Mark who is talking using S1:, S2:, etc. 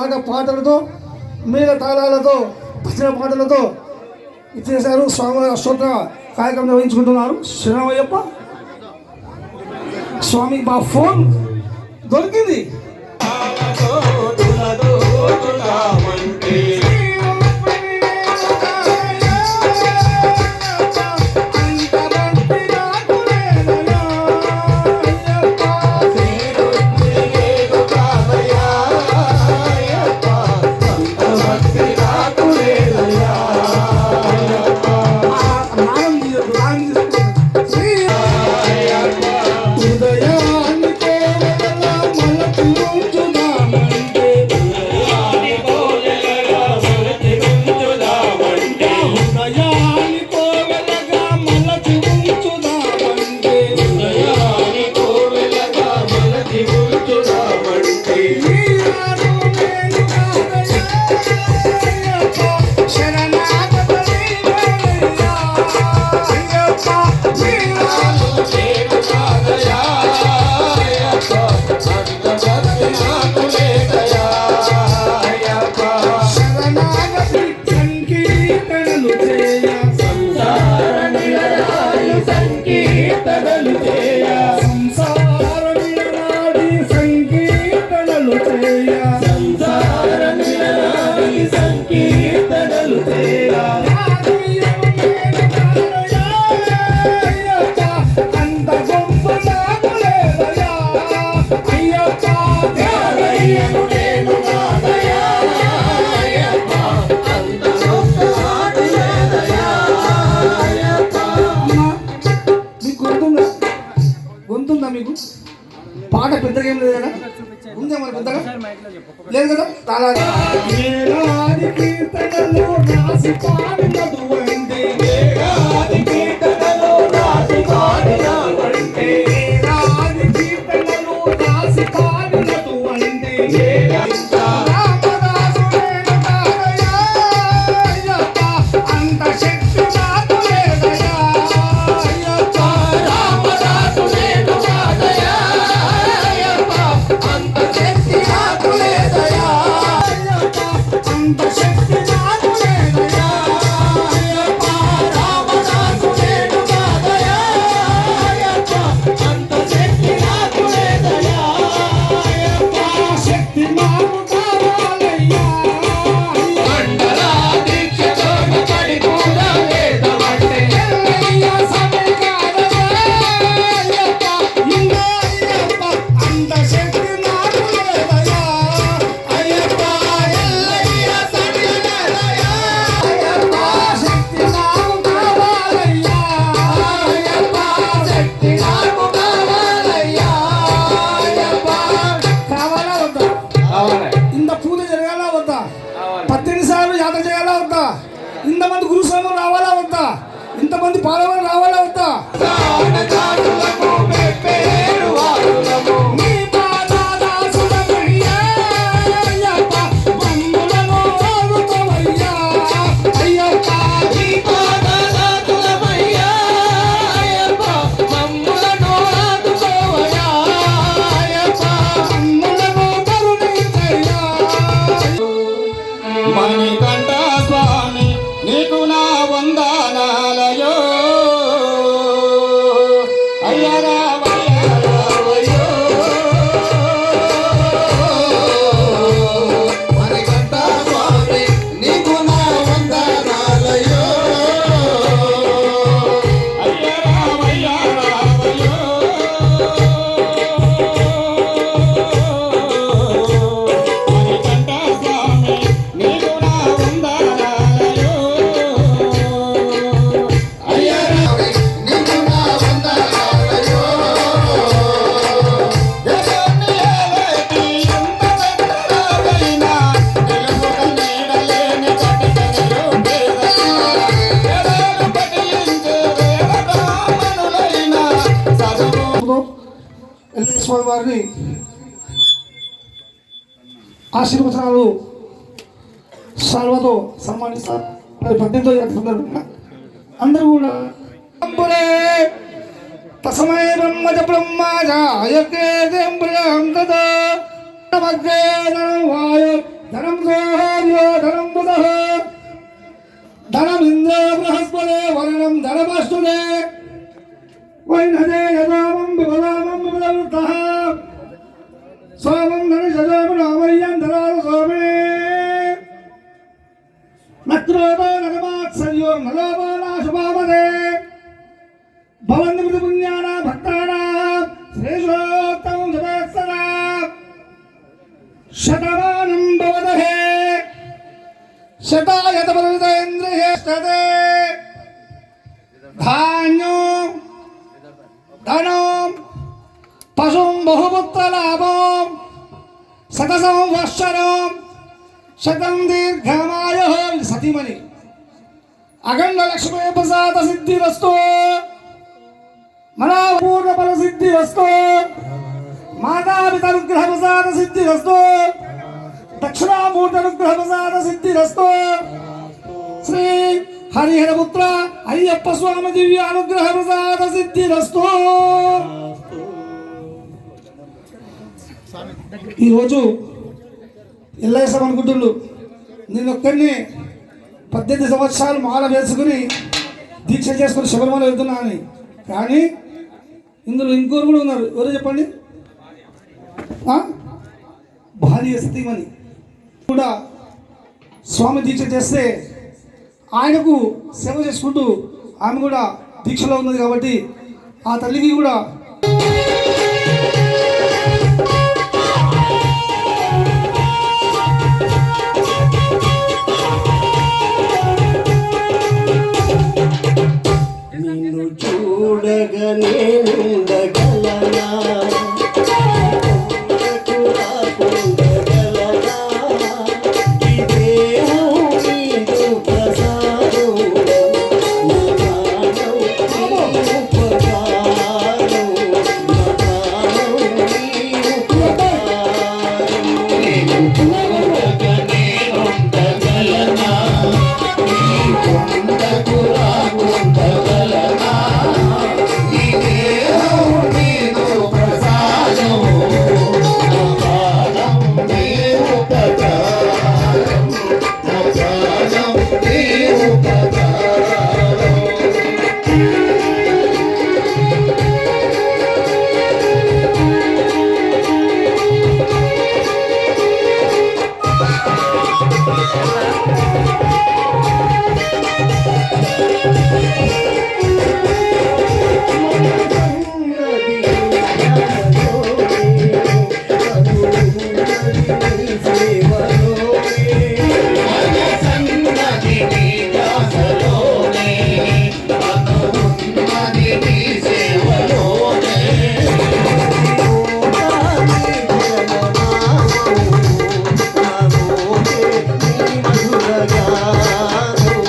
S1: ఆట పాటలతో మీద తాళాలతో భజన పాటలతో ఇచ్చేశారు స్వామి అష్టోత్తర కార్యక్రమం నిర్వహించుకుంటున్నారు. శ్రీరామయ్యప్ప స్వామి మా ఫోన్ దొరికింది. ఉందా మీకు? పాట పెద్దగా ఏం లేదు కదా ఉందే మరి పెద్దగా? లేదు కదా? తాలా ఇంతమంది గురుస్వామి రావాలా వద్దా? ఇంతమంది పాలవాళ్ళు రావాలా వద్దా? వారిని ఆశీర్వచనాలు సాల్వతో సన్మానిస్తారు. మరి పద్దెనిమిదో జాతర సందర్భంగా అందరూ కూడా తస్మై బ్రహ్మజ బ్రహ్మాజాయకే దేంబ్రహం తదా నమగ్రే నమవాయ ధనం గోహర్యో ధనం బుధః ధనం ఇంద్ర బృహస్పదే వరణం ధనమస్తుదే వైనదే యదామం వివదామ విపదవృత్తః సోమం ధనుషజోము రామయ్యం ధరాలు సోమే నక్రోధో నగమాత్సర్యో నలోపానాశుభామదే భవంతి మృతి పుణ్యానా భక్తానాం శ్రేషోత్తమం జపేత్సదా శతమానం భవదహే. శతాయత పరిమితేంద్రియేష్టతే ధాన్యం ధనం పశుం బహుపుత్ర లాభం శత సంవత్సరం శతం దీర్ఘమాయ సతీమణి. అఖండ లక్ష్మీ ప్రసాద సిద్ధి వస్తూ మనాపూర్ణ ఫల సిద్ధి వస్తూ మాతాపిత అనుగ్రహ ప్రసాద సిద్ధి వస్తూ దక్షిణామూర్తి అనుగ్రహ ప్రసాద సిద్ధి వస్తూ. శ్రీ హరిహరపుత్ర అయ్యప్ప స్వామి దివ్య అనుగ్రహ ప్రసాద సిద్ధి వస్తూ. ఈరోజు ఎల్లేసాం అనుకుంటుండ్రు. నేను ఒక్కరిని పద్దెనిమిది సంవత్సరాలు మాల వేసుకుని దీక్ష చేసుకుని శబరిమల వెళ్తున్నానని కానీ ఇందులో ఇంకోరు కూడా ఉన్నారు. ఎవరు చెప్పండి? భార్య సతీమణి. కూడా స్వామి దీక్ష చేస్తే ఆయనకు సేవ చేసుకుంటూ ఆమె కూడా దీక్షలో ఉన్నది కాబట్టి ఆ తల్లికి కూడా
S2: ನೀ Música